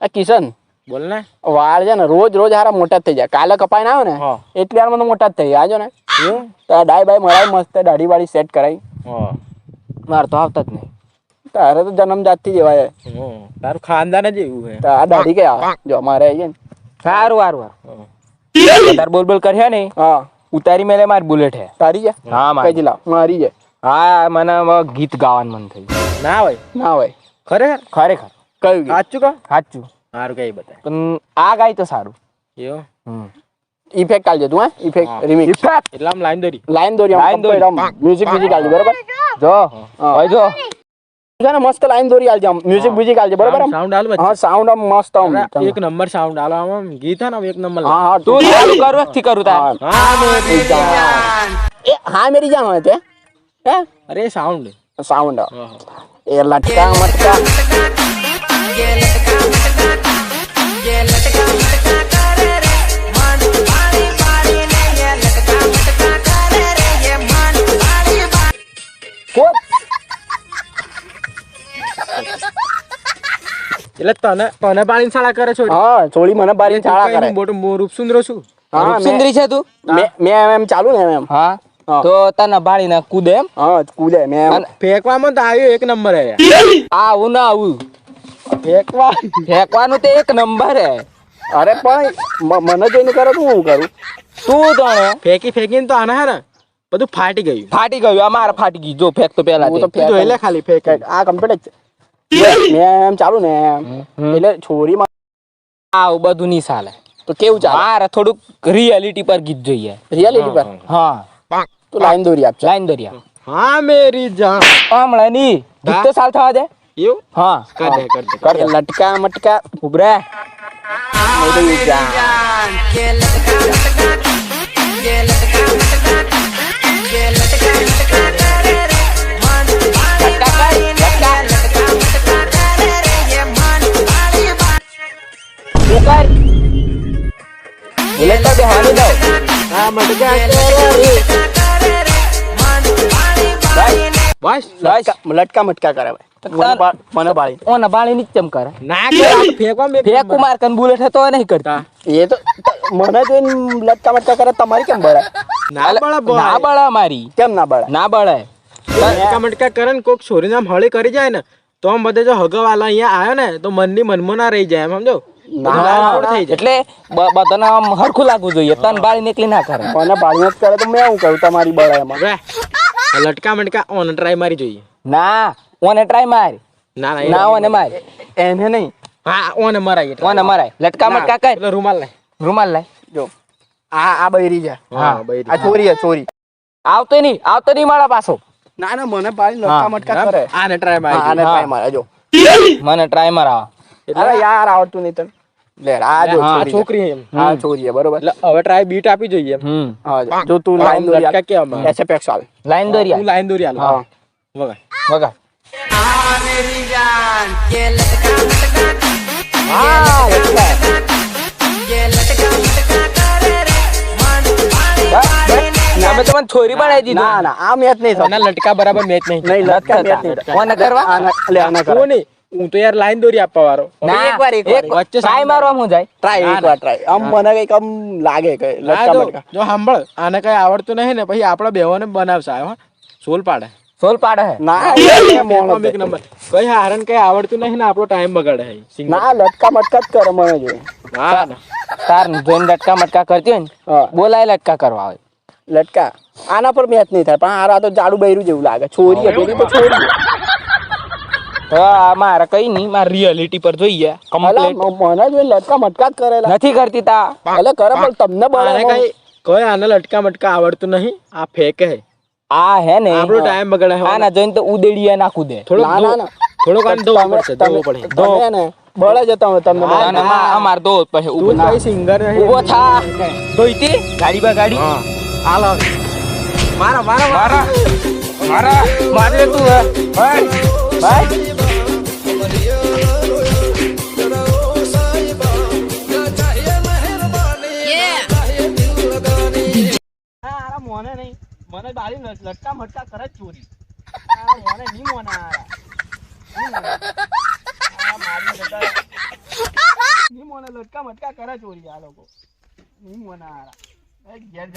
આ કિશન. બોલ ને. વાળ છે ને રોજ રોજ હારા મોટા થઈ જાય. કાલે કપાઈ ના આવ્યો ને એટલે હાર મોટા થઈ ગયા આજો ને. ડાય બાય મરાય મસ્ત દાઢી વાળી સેટ કરાઈ માર મારે તો આવતા જ નહીં. તારે તો જન્મ જાતથી થી એવા તારું ખાનદાન જ એવું છે આ દાઢી કે જો મારે આવી ને. સારું સારું. સારું તાર બોલ બોલ કર્યા ને હા. ઉતારી મેલે માર બુલેટ હે. તારી છે? હા મારી. જ લાવ. મારી છે. હા મને ગીત ગાવાનું મન થઈ ના હોય. ના હોય. ખરેખર? ખરેખર. કયું સાચું કા સાચું. સારું કઈ બતાય. પણ આ ગાય તો સારું. એવું? હમ. ઇફેક્ટ આલજે તું હા? ઇફેક્ટ રિમિક્સ ઇફેક્ટ એટલે આમ લાઈન દોરી. લાઈન દોરી લાઈન દોરી. મ્યુઝિક મ્યુઝિક આલજે બરાબર? જો હા. હોય જો. ને મસ્ત લાઈન દોરી આલજે મ્યુઝિક મ્યુઝિક આલજે બરાબર આમ? સાઉન્ડ આલ હા સાઉન્ડ આમ મસ્ત આમ એક નંબર સાઉન્ડ આલો આમ આમ ગીત હે આમ એક નંબર હા હા તું ચાલુ કરું થી કરું તા હા. મેરી જાન. એ હા મેરી જાન હોય તે હે? અરે સાઉન્ડ સાઉન્ડ. એ લટકા મટકા? એટલે તને તને પાણી શાળા કરે છો? હા ચોળી મને બારી શાળા કરે. મોટું મો- રૂપસુંદર છું. હા મેં- સુંદરી છે તું? મેં મેં એમ ચાલુ ને એમ હા. તો તને બાળીને કૂદે એમ? હા કૂદે મેં ફેંકવામાં તો આવ્યો એક નંબર. હે યાર. આવું ના આવું. ફેંકવા ફેંકવાનું તો એક નંબર હે. અરે પણ મને જોઈને કરે તો હું કરું? તું જાણે ફેંકી ફેંકીને તો આને હે ને બધું ફાટી ગયું. ફાટી ગયું આ મારે ફાટી ગયું. જો ફેંક તો પેલા હું તો ફેંક એટલે ખાલી ફેંક. આ કમ્પ્લીટ મેં એમ ચાલુ ને. એટલે છોરી આવું બધું નહીં ચાલે. તો કેવું ચાલે? મારે થોડુંક રિયાલિટી પર ગીત જોઈએ. રિયાલિટી પર? હા તો લાઈન દોરી આપ લાઈન દોરિયા હા મેરી જાન. હમણાં ની ગીત તો ચાલ થવા દે. એવું? હા. કર દે કર દે કર લટકા મટકા ઉભરે. મોઢું જા. તું કર બુલેટ તો બેહવાની દઉં. હા મટકા. બસ લટકા લટકા મટકા કરે ભાઈ મને બા- મને બાળી ઓને બાળી ની ચમ કરે? ના કર આ તો ફેંકવામાં એક ફેંક નંબર. કુમાર કન બુલેટ હતો નહીં કરતા. એ તો મને જોઈને લટકા મટકા કરે તમારી કેમ બળે? ના બળા ના બળે મારી કેમ ના બળે? ના બળે. મટકા મટકા કરે ને કોક છોરીને આમ હળી કરી જાય ને તો આમ બધે જો હગવાલા અહીંયા આવ્યો ને તો મનની મનમાં ના રહી જાય એમ સમજો? એટલે બ- બધાને આમ હરખું લાગવું જોઈએ તન બાળી નીકળી ના કરે. મને બાળી જ કરે તો મેં શું કહું તમારી બળે એમાં? લટકા મટકા ઓન ટ્રાય મારી જોઈએ. ના ઓને ટ્રાય માર. ના ના ના ઓને માર. એને નહીં. હા ઓને મરાય એટલે. ઓને મરાય. લટકા મટકા કર. એટલે રૂમાલ લે રૂમાલ લાય જો. આ આ બૈરી છે. હા બૈરી. આ ચોરી છે ચોરી. આવતો નહીં આવતો નહીં મારા પાછો. ના ના મને બાળી લટકા મટકા કરે. આને ટ્રાય માર. આને ટ્રાય માર જો. મને ટ્રાય મારા અરે યાર આવડતું નહીં તને. લે આ જો. છોકરી એમ. હા છોરી છે બરોબર. હવે ટ્રાય બીટ આપી જોઈએ એમ. હા જો. જો તું લાઈન દોરી લટકા કેમ એસએફએક્સ આવે લાઈન દોરિયા હું લાઈન દોરી આલું. હા. વગાડ. વગા હા લટકા. અમે તમને છોરી બનાવી દીધું. ના ના આ મેચ નહીં થતું. લટકા બરાબર મેચ નહીં. નહીં લટકા મેચ નહીં. કરવા? આના લે આના થતું. નહીં. હું તો યાર લાઈન દોરી આપવા વાળો. ના એકવાર, એકવાર, એક વચ્ચે ટ્રાય. મારવા હું જાય. ટ્રાય એકવાર ટ્રાય આમ મને કંઈક આમ લાગે કે લટકા જો જો સાંભળ. આને કઈ આવડતું નહીં ને પછી આપણા બેહોને બનાવશે. આવ્યો સોલ પાડે. સોલ પાડે હે. ના એ મોણ એક નંબર. કઈ હારણ કઈ આવડતું નહીં ને આપણો ટાઈમ બગાડે હે. ના લટકા મટકા જ કરે મને જો ના તાર જોઈન લટકા મટકા કરતી હોય ને બોલાય લટકા કરવા આવે. લટકા. આના પર મેચ નહીં થાય પણ આરા તો જાડુ બૈરું જેવું લાગે. છોરી પેલી તો છોરી તો મારે કઈ નહીં મારે રિયાલિટી પર જોઈએ મને જો લટકા મટકા જ કરેલા. નથી કરતી તા. એટલે કરે પણ તમને બળે કઈ કઈ આને લટકા મટકા આવડતું નહીં આ ફેંકે છે આ હે ને આપણો ટાઈમ બગડે છે આના જોઈને તો ઉદેડીએ નાખું દે. થોડો ના, ના, ના. આને ધોવું તમે- પડશે દો પડે દો. ને બળે જ હું તમને ના, ના, અમાર દો પછી ઊભો. તું કઈ સિંગર નહીં ઊભો થા. દોઈતી ગાડી બા ગાડી? હા. હાલ. મારા મારા મારા. મારા. મારે. તું ભાઈ ભાઈ. મને બારી લટકા મટકા કરે ચોરી મને નહીં મોને નહીં મોને. લટકા મટકા કરે ચોરી આ લોકો નહીં મોને હારા એ ઘેર